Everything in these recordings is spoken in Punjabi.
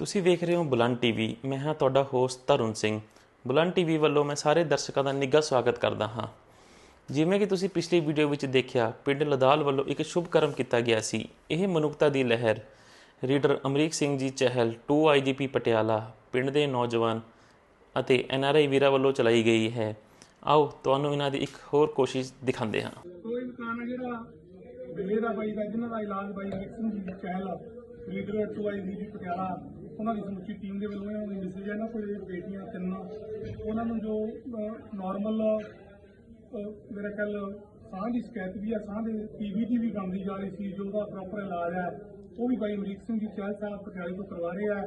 ਤੁਸੀਂ ਵੇਖ ਰਹੇ ਹੋ ਬੁਲੰਦ ਟੀਵੀ ਮੈਂ ਹਾਂ ਤੁਹਾਡਾ ਹੋਸਟ ਤਰੁਣ ਸਿੰਘ। ਬੁਲੰਦ ਟੀਵੀ ਵੱਲੋਂ ਮੈਂ ਸਾਰੇ ਦਰਸ਼ਕਾਂ ਦਾ ਨਿੱਘਾ ਸਵਾਗਤ ਕਰਦਾ ਹਾਂ। ਜਿਵੇਂ ਕਿ ਤੁਸੀਂ ਪਿਛਲੀ ਵੀਡੀਓ ਵਿੱਚ ਦੇਖਿਆ, ਪਿੰਡ ਲਦਾਲ ਵੱਲੋਂ ਇੱਕ ਸ਼ੁਭ ਕਰਮ ਕੀਤਾ ਗਿਆ ਸੀ। ਇਹ ਮਨੁੱਖਤਾ ਦੀ ਲਹਿਰ। ਰੀਡਰ ਅਮਰੀਕ ਸਿੰਘ ਜੀ ਚਹਿਲ 2 ਆਈਜੀਪੀ ਪਟਿਆਲਾ, ਪਿੰਡ ਦੇ ਨੌਜਵਾਨ ਅਤੇ ਐਨਆਰਆਈ ਵੀਰਾਂ ਵੱਲੋਂ ਚਲਾਈ ਗਈ ਹੈ। ਆਓ, ਤੁਹਾਨੂੰ ਇਹਨਾਂ ਦੀ ਇੱਕ ਹੋਰ ਕੋਸ਼ਿਸ਼ ਦਿਖਾਉਂਦੇ ਹਾਂ। ਕੋਈ ਮਕਾਨ ਜਿਹੜਾ ਦਿੱਲੀ ਬਾਈ ਦਾ, ਜਿਨ੍ਹਾਂ ਦਾ ਇਲਾਜ ਬਾਈ ਵਿਕਸਨ ਜੀ Chahal leader to I Patiala. ਉਹਨਾਂ ਦੀ ਸਮੁੱਚੀ ਟੀਮ ਦੇ ਵੱਲੋਂ ਇਹਨਾਂ ਦੀ ਮੈਸੇਜ ਹੈ ਨਾ, ਕੋਈ ਬੇਟੀਆਂ ਤਿੰਨ, ਉਹਨਾਂ ਨੂੰ ਜੋ ਨਾਰਮਲ ਮੇਰਾ ਕੱਲ ਸਾਹ ਦੀ ਸ਼ਿਕਾਇਤ ਵੀ ਆ ਸਾਹ ਦੇ ਪੀਵੀਟੀ ਵੀ ਬਣਦੀ ਜਾ ਰਹੀ ਸੀ, ਜੋ ਉਹਦਾ ਪ੍ਰੋਪਰ ਇਲਾਜ ਹੈ, ਉਹ ਵੀ ਬਾਈ ਅਮਰੀਕ ਸਿੰਘ ਜੀ ਚਹਿਲ ਸਾਹਿਬ ਪਟਿਆਲੇ ਤੋਂ ਕਰਵਾ ਰਹੇ ਆ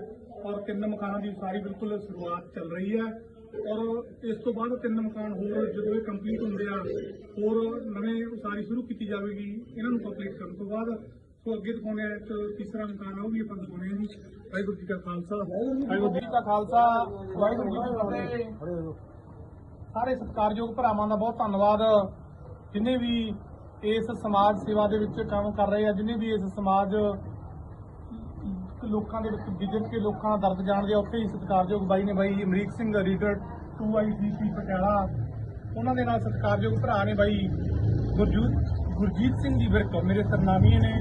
ਔਰ ਤਿੰਨ ਮਕਾਨਾਂ ਦੀ ਉਸਾਰੀ ਬਿਲਕੁਲ ਸ਼ੁਰੂਆਤ ਚੱਲ ਰਹੀ ਹੈ, ਔਰ ਇਸ ਤੋਂ ਬਾਅਦ ਤਿੰਨ ਮਕਾਨ ਹੋਰ ਜਦੋਂ ਇਹ ਕੰਪਲੀਟ ਹੁੰਦੇ ਆ, ਹੋਰ ਨਵੇਂ ਉਸਾਰੀ ਸ਼ੁਰੂ ਕੀਤੀ ਜਾਵੇਗੀ, ਇਹਨਾਂ ਨੂੰ ਕੰਪਲੀਟ ਕਰਨ ਤੋਂ ਬਾਅਦ ਸੋ ਅੱਗੇ ਦਿਖਾਉਣੇ ਆ ਇੱਕ ਤੀਸਰਾ ਮਕਾਨ ਆ, ਉਹ ਵੀ ਆਪਾਂ ਦਿਖਾਉਣੇ ਆ ਜੀ। ਵਾਹਿਗੁਰੂ ਜੀ ਕਾ ਖਾਲਸਾ। ਵਾਹਿਗੁਰੂ ਜੀ ਕਾ ਖਾਲਸਾ। ਵਾਹਿਗੁਰੂ ਜੀ ਕੀ ਫਤਿਹ। ਸਾਰੇ ਸਤਿਕਾਰਯੋਗ ਭਰਾਵਾਂ ਦਾ ਬਹੁਤ ਧੰਨਵਾਦ। ਜਿਨੇ ਵੀ ਇਸ ਸਮਾਜ ਸੇਵਾ ਦੇ ਵਿੱਚ ਕੰਮ ਕਰ ਰਹੇ ਆ, ਜਿਨੇ ਵੀ ਇਸ ਸਮਾਜ ਲੋਕਾਂ ਦੇ ਵਿੱਚ ਵਿਜਿਟ ਕੇ ਲੋਕਾਂ ਦਾ ਦਰਦ ਜਾਣਦੇ ਆ, ਉੱਥੇ ਹੀ ਸਤਿਕਾਰਯੋਗ ਬਾਈ ਨੇ ਬਾਈ ਅਮਰੀਕ ਸਿੰਘ, ਰੀਡਰ 2ICP ਪਟਿਆਲਾ। ਉਹਨਾਂ ਦੇ ਨਾਲ ਸਤਿਕਾਰਯੋਗ ਭਰਾ ਨੇ ਬਾਈ ਗੁਰਜੀਤ ਗੁਰਜੀਤ ਸਿੰਘ ਜੀ ਵਿਰਕ ਮੇਰੇ ਸਰਨਾਮੀ ਨੇ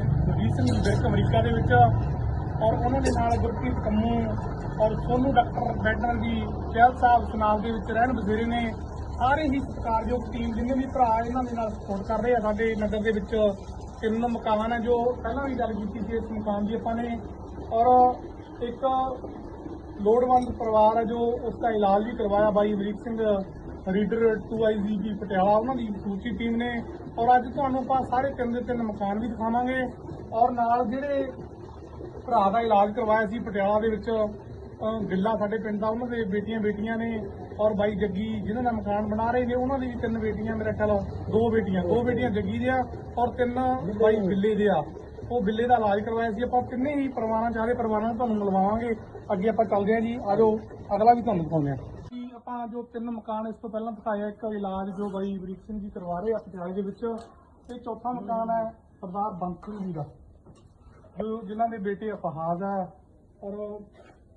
ਗੁਰਜੀਤ ਸਿੰਘ ਵਿਰਕ ਅਮਰੀਕਾ ਦੇ ਵਿੱਚ। ਔਰ ਉਹਨਾਂ ਦੇ ਨਾਲ ਗੁਰਪ੍ਰੀਤ ਕੰਮੂ ਔਰ ਸੋਨੂ ਡਾਕਟਰ ਬੈਡਰ ਜੀ ਚਹਿਲ ਸਾਹਿਬ ਸੁਨਾਲ ਦੇ ਵਿੱਚ ਰਹਿਣ ਬਸੇਰੇ ਨੇ। ਸਾਰੇ ਹੀ ਸਤਿਕਾਰਯੋਗ ਟੀਮ ਜਿੰਨੇ ਵੀ ਭਰਾ ਇਹਨਾਂ ਦੇ ਨਾਲ ਸਪੋਰਟ ਕਰ ਰਹੇ ਆ ਸਾਡੇ ਨਗਰ ਦੇ ਵਿੱਚ, ਤਿੰਨ ਮਕਾਨ ਹੈ ਜੋ ਪਹਿਲਾਂ ਵੀ ਗੱਲ ਕੀਤੀ ਸੀ ਇਸ ਮਕਾਨ ਦੀ ਆਪਾਂ ਨੇ। ਔਰ ਇੱਕ ਲੋੜਵੰਦ ਪਰਿਵਾਰ ਹੈ ਜੋ ਉਸ ਦਾ ਇਲਾਜ ਵੀ ਕਰਵਾਇਆ ਬਾਈ ਅਮਰੀਕ ਸਿੰਘ ਰੀਡਰ 2IGP ਪਟਿਆਲਾ ਉਹਨਾਂ ਦੀ ਸੂਚੀ ਟੀਮ ਨੇ ਔਰ ਅੱਜ ਤੁਹਾਨੂੰ ਆਪਾਂ ਸਾਰੇ ਤਿੰਨ ਦੇ ਤਿੰਨ ਮਕਾਨ ਵੀ ਦਿਖਾਵਾਂਗੇ ਔਰ ਨਾਲ ਜਿਹੜੇ ਭਰਾ ਦਾ ਇਲਾਜ ਕਰਵਾਇਆ ਸੀ ਪਟਿਆਲਾ ਦੇ ਵਿੱਚ ਗਿੱਲਾ ਸਾਡੇ ਪਿੰਡ ਦਾ, ਉਹਨਾਂ ਦੇ ਬੇਟੀਆਂ ਬੇਟੀਆਂ ਨੇ ਔਰ ਬਾਈ ਜੱਗੀ ਜਿਹਨਾਂ ਦਾ ਮਕਾਨ ਬਣਾ ਰਹੇ ਨੇ, ਉਹਨਾਂ ਦੀ ਵੀ ਤਿੰਨ ਬੇਟੀਆਂ ਮੇਰੇ ਖਿਆਲ ਦੋ ਬੇਟੀਆਂ ਦੋ ਬੇਟੀਆਂ ਜੱਗੀ ਦੇ ਆ ਔਰ ਤਿੰਨ ਬਾਈ ਬਿੱਲੇ ਦੇ ਆ। ਉਹ ਬਿੱਲੇ ਦਾ ਇਲਾਜ ਕਰਵਾਇਆ ਸੀ, ਆਪਾਂ ਤਿੰਨੇ ਹੀ ਪਰਿਵਾਰਾਂ ਚਾਰੇ ਪਰਿਵਾਰਾਂ ਨੂੰ ਤੁਹਾਨੂੰ ਮਿਲਵਾਵਾਂਗੇ। ਅੱਗੇ ਆਪਾਂ ਚੱਲਦੇ ਹਾਂ ਜੀ ਆਜੋ ਅਗਲਾ ਵੀ ਤੁਹਾਨੂੰ ਦਿਖਾਉਂਦੇ ਹਾਂ। ਆਪਾਂ ਜੋ ਤਿੰਨ ਮਕਾਨ ਇਸ ਤੋਂ ਪਹਿਲਾਂ ਦਿਖਾਇਆ, ਇੱਕ ਇਲਾਜ ਜੋ ਬਾਈ ਬਰੀਕ ਸਿੰਘ ਜੀ ਕਰਵਾ ਰਹੇ ਆ ਪਟਿਆਲੇ ਦੇ ਵਿੱਚ, ਤੇ ਚੌਥਾ ਮਕਾਨ ਹੈ ਸਰਦਾਰ ਬੰਤ ਸਿੰਘ ਜੀ ਦਾ, ਜੋ ਜਿਨ੍ਹਾਂ ਦੇ ਬੇਟੇ ਅਪਹਾਜ਼ ਹੈ ਔਰ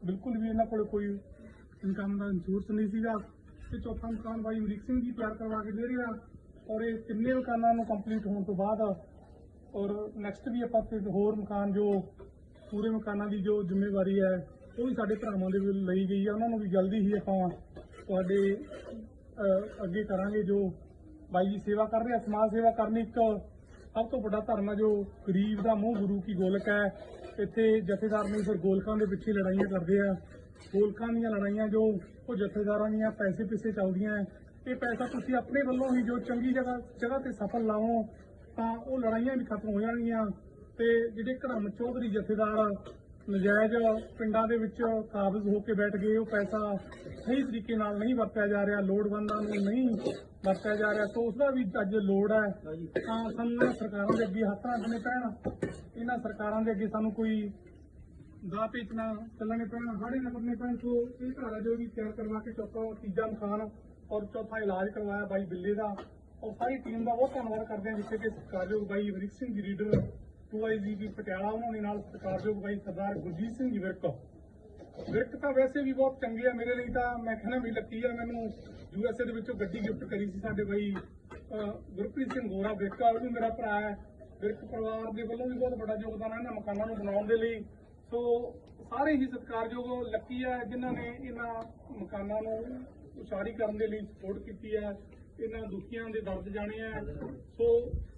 ਬਿਲਕੁਲ ਵੀ ਇਹਨਾਂ ਕੋਲ ਕੋਈ ਇਨਕਮ ਦਾ ਇੰਸ਼ੋਰੈਂਸ ਨਹੀਂ ਸੀਗਾ। ਤੇ ਚੌਥਾ ਮਕਾਨ ਬਾਈ ਅਮਰੀਕ ਸਿੰਘ ਜੀ ਤਿਆਰ ਕਰਵਾ ਕੇ ਦੇ ਰਹੇ ਆ ਔਰ ਇਹ ਤਿੰਨੇ ਮਕਾਨਾਂ ਨੂੰ ਕੰਪਲੀਟ ਹੋਣ ਤੋਂ ਬਾਅਦ, ਔਰ ਨੈਕਸਟ ਵੀ ਆਪਾਂ ਫਿਰ ਹੋਰ ਮਕਾਨ ਜੋ ਪੂਰੇ ਮਕਾਨਾਂ ਦੀ ਜੋ ਜ਼ਿੰਮੇਵਾਰੀ ਹੈ, ਉਹ ਵੀ ਸਾਡੇ ਭਰਾਵਾਂ ਦੇ ਵੱਲ ਲਈ ਗਈ ਹੈ ਉਹਨਾਂ ਨੂੰ ਵੀ ਜਲਦੀ ਹੀ ਆਪਾਂ ਤੁਹਾਡੇ ਅੱਗੇ ਕਰਾਂਗੇ ਜੋ ਬਾਈ ਜੀ ਸੇਵਾ ਕਰ ਰਹੇ ਆ, ਸਮਾਜ ਸੇਵਾ ਕਰਨੀ ਇੱਕ ਸਭ ਤੋਂ ਵੱਡਾ ਧਰਮ ਹੈ ਜੋ ਗਰੀਬ ਦਾ ਮੂੰਹ ਗੁਰੂ ਕੀ ਗੋਲਕ ਹੈ। ਇੱਥੇ ਜਥੇਦਾਰ ਨਹੀਂ ਫਿਰ ਗੋਲਕਾਂ ਦੇ ਪਿੱਛੇ ਲੜਾਈਆਂ ਕਰਦੇ ਆ। ਗੋਲਕਾਂ ਦੀਆਂ ਲੜਾਈਆਂ ਜੋ ਉਹ ਜਥੇਦਾਰਾਂ ਦੀਆਂ ਪੈਸੇ ਪਿੱਛੇ ਚੱਲਦੀਆਂ ਹੈ। ਇਹ ਪੈਸਾ ਤੁਸੀਂ ਆਪਣੇ ਵੱਲੋਂ ਹੀ ਜੋ ਚੰਗੀ ਜਗ੍ਹਾ ਜਗ੍ਹਾ ਤੇ ਸਫਲ ਲਾਓ, ਤਾਂ ਉਹ ਲੜਾਈਆਂ ਵੀ ਖਤਮ ਹੋ ਜਾਣਗੀਆਂ। ਤੇ ਜਿਹੜੇ ਘੜਮ ਚੌਧਰੀ ਜਥੇਦਾਰ ਨਜਾਇਜ਼ ਪਿੰਡਾਂ ਦੇ ਵਿੱਚ ਕਾਬਜ਼ ਹੋ ਕੇ ਬੈਠ ਗਏ, ਉਹ ਪੈਸਾ ਸਹੀ ਤਰੀਕੇ ਨਾਲ ਨਹੀਂ ਵਰਤਿਆ ਜਾ ਰਿਹਾ, ਲੋੜਵੰਦਾਂ ਨੂੰ ਨਹੀਂ ਵਰਤਿਆ ਜਾ ਰਿਹਾ ਸੋ ਉਸ ਦਾ ਵੀ ਅੱਜ ਲੋੜ ਹੈ। ਤਾਂ ਸਾਨੂੰ ਇਹਨਾਂ ਸਰਕਾਰਾਂ ਦੇ ਅੱਗੇ ਹੱਥ ਰੱਖਣੇ ਪੈਣ, ਇਹਨਾਂ ਸਰਕਾਰਾਂ ਦੇ ਅੱਗੇ ਸਾਨੂੰ ਕੋਈ ਦਾ ਪੇਚਣਾ ਚੱਲਣੇ ਪੈਣ, ਹਾੜੇ ਨੰਬਰ ਨੇ ਪੈਣ, ਸੋ ਇਹ ਘਰ ਜੋ ਵੀ ਤਿਆਰ ਕਰਵਾ ਕੇ ਚੌਥਾ ਤੀਜਾ ਮਕਾਨ ਔਰ ਚੌਥਾ ਇਲਾਜ ਕਰਵਾਇਆ ਬਾਈ ਬਿੱਲੇ ਦਾ, ਔਰ ਸਾਰੀ ਟੀਮ ਦਾ ਬਹੁਤ ਧੰਨਵਾਦ ਕਰਦੇ ਹਾਂ ਜਿੱਥੇ ਕਿ ਸਤਿਕਾਰਯੋਗ ਬਾਈ ਅਮਰੀਕ ਸਿੰਘ ਜੀ ਰੀਡਰ 2IGP ਪਟਿਆਲਾ ਉਹਨਾਂ ਦੇ ਨਾਲ ਸਤਿਕਾਰਯੋਗ ਬਾਈ ਸਰਦਾਰ ਗੁਰਜੀਤ ਸਿੰਘ ਜੀ ਵਿਰਕ। ਵਿਰਕ ਤਾਂ ਵੈਸੇ ਵੀ ਬਹੁਤ ਚੰਗੇ ਆ, ਮੇਰੇ ਲਈ ਤਾਂ ਮੈਂ ਕਹਿੰਦਾ ਵੀ ਲੱਕੀ ਆ, ਮੈਨੂੰ ਯੂਐਸਏ ਦੇ ਵਿੱਚੋਂ ਗੱਡੀ ਗਿਫਟ ਕਰੀ ਸੀ ਸਾਡੇ ਬਾਈ ਗੁਰਪ੍ਰੀਤ ਸਿੰਘ ਗੋਰਾ ਵਿਰਕਾ ਉਹ ਵੀ ਮੇਰਾ ਭਰਾ ਹੈ। ਵਿਰਕ ਪਰਿਵਾਰ ਦੇ ਵੱਲੋਂ ਵੀ ਬਹੁਤ ਵੱਡਾ ਯੋਗਦਾਨ ਹੈ ਇਹਨਾਂ ਮਕਾਨਾਂ ਨੂੰ ਬਣਾਉਣ ਦੇ ਲਈ। ਸੋ ਸਾਰੇ ਹੀ ਸਤਿਕਾਰਯੋਗ ਲੱਕੀ ਆ, ਜਿਨ੍ਹਾਂ ਨੇ ਇਹਨਾਂ ਮਕਾਨਾਂ ਨੂੰ ਉਸਾਰੀ ਕਰਨ ਦੇ ਲਈ ਸਪੋਰਟ ਕੀਤੀ ਹੈ ਇਹਨਾਂ ਦੁਖੀਆਂ ਦੇ ਦਰਦ ਜਾਣੇ ਆ। ਸੋ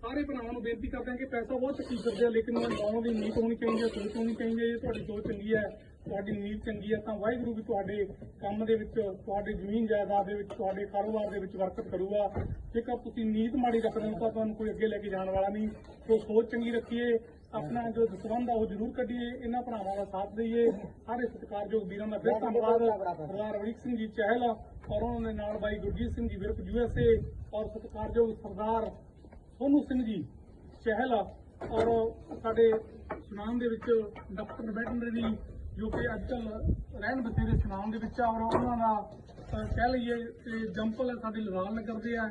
ਸਾਰੇ ਭਰਾਵਾਂ ਨੂੰ ਬੇਨਤੀ ਕਰਦੇ ਹਾਂ ਕਿ ਪੈਸਾ ਬਹੁਤ ਚੱਕੀ ਫਿਰਦੇ ਆ, ਲੇਕਿਨ ਲਾਉਣ ਦੀ ਨੀਤ ਹੋਣੀ ਚਾਹੀਦੀ ਹੈ ਸੋਚ ਹੋਣੀ ਚਾਹੀਦੀ ਹੈ ਜੇ ਤੁਹਾਡੀ ਸੋਚ ਚੰਗੀ ਹੈ ਤੁਹਾਡੀ ਨੀਤ ਚੰਗੀ ਹੈ ਤਾਂ ਵਾਹਿਗੁਰੂ ਵੀ ਤੁਹਾਡੇ ਕੰਮ ਦੇ ਵਿੱਚ, ਤੁਹਾਡੀ ਜ਼ਮੀਨ ਜਾਇਦਾਦ ਦੇ ਵਿੱਚ, ਤੁਹਾਡੇ ਕਾਰੋਬਾਰ ਦੇ ਵਿੱਚ ਬਰਕਤ ਕਰੂਗਾ। ਜੇਕਰ ਤੁਸੀਂ ਨੀਤ ਮਾੜੀ ਰੱਖਦੇ ਹੋ ਤਾਂ ਤੁਹਾਨੂੰ ਕੋਈ ਅੱਗੇ ਲੈ ਕੇ ਜਾਣ ਵਾਲਾ ਨਹੀਂ। ਸੋ ਸੋਚ ਚੰਗੀ ਰੱਖੀਏ ਆਪਣਾ ਜੋ ਦਸਵੰਧ ਆ ਉਹ ਜ਼ਰੂਰ ਕੱਢੀਏ ਇਹਨਾਂ ਭਰਾਵਾਂ ਦਾ ਸਾਥ ਦਈਏ। ਸਾਰੇ ਸਤਿਕਾਰਯੋਗ ਵੀਰਾਂ ਦਾ ਫਿਰ ਧੰਨਵਾਦ। ਸਰਦਾਰ ਅਮਰੀਕ ਸਿੰਘ ਜੀ ਚਹਿਲ ਔਰ ਉਹਨਾਂ ਦੇ ਨਾਲ ਬਾਈ ਗੁਰਜੀਤ ਸਿੰਘ ਜੀ ਵਿਰਕ ਯੂਐਸਏ ਔਰ ਸਤਿਕਾਰਯੋਗ ਸਰਦਾਰ ਸੋਨੂ ਸਿੰਘ ਜੀ ਚਹਿਲ ਔਰ ਸਾਡੇ ਸੁਨਾਮ ਦੇ ਵਿੱਚ ਡਾਕਟਰ ਵੈਟਰਨਰੀ ਜੋ ਕਿ ਅੱਜ ਕੱਲ ਰਹਿਣ ਬਸੇਰੇ ਸੁਨਾਮ ਦੇ ਵਿੱਚ ਆ ਔਰ ਉਹਨਾਂ ਦਾ ਕਹਿ ਲਈਏ ਕਿ ਜੰਪਲ ਸਾਡੇ ਲਵਾਲ ਨਗਰ ਦੇ ਆ,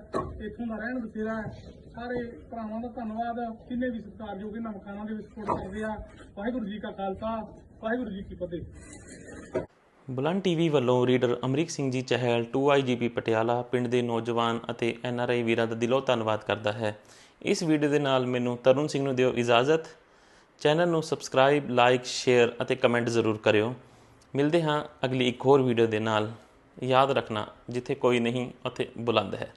ਇੱਥੋਂ ਦਾ ਰਹਿਣ ਬਸੇਰਾ ਸਾਰੇ ਭਰਾਵਾਂ ਦਾ ਧੰਨਵਾਦ ਜਿੰਨੇ ਵੀ ਸਤਿਕਾਰਯੋਗ ਇਹਨਾਂ ਮਕਾਨਾਂ ਦੇ ਵਿੱਚ ਸਪੋਰਟ ਕਰਦੇ ਆ। ਵਾਹਿਗੁਰੂ ਜੀ ਕਾ ਖਾਲਸਾ, ਵਾਹਿਗੁਰੂ ਜੀ ਕੀ ਫਤਿਹ। ਬੁਲੰਦ ਟੀਵੀ ਵੱਲੋਂ ਰੀਡਰ ਅਮਰੀਕ ਸਿੰਘ ਜੀ ਚਹਿਲ 2IGP ਪਟਿਆਲਾ, ਪਿੰਡ ਦੇ ਨੌਜਵਾਨ ਅਤੇ ਐਨਆਰਆਈ ਵੀਰਾਂ ਦਾ ਦਿਲੋਂ ਧੰਨਵਾਦ ਕਰਦਾ ਹੈ। ਇਸ ਵੀਡੀਓ ਦੇ ਨਾਲ ਮੈਨੂੰ ਤਰੁਣ ਸਿੰਘ ਨੂੰ ਦਿਓ ਇਜਾਜ਼ਤ। ਚੈਨਲ ਨੂੰ ਸਬਸਕ੍ਰਾਈਬ, ਲਾਈਕ, ਸ਼ੇਅਰ ਅਤੇ ਕਮੈਂਟ ਜ਼ਰੂਰ ਕਰਿਓ। ਮਿਲਦੇ ਹਾਂ ਅਗਲੀ ਇੱਕ ਹੋਰ ਵੀਡੀਓ ਦੇ ਨਾਲ। ਯਾਦ ਰੱਖਣਾ ਜਿੱਥੇ ਕੋਈ ਨਹੀਂ ਉੱਥੇ ਬੁਲੰਦ ਹੈ।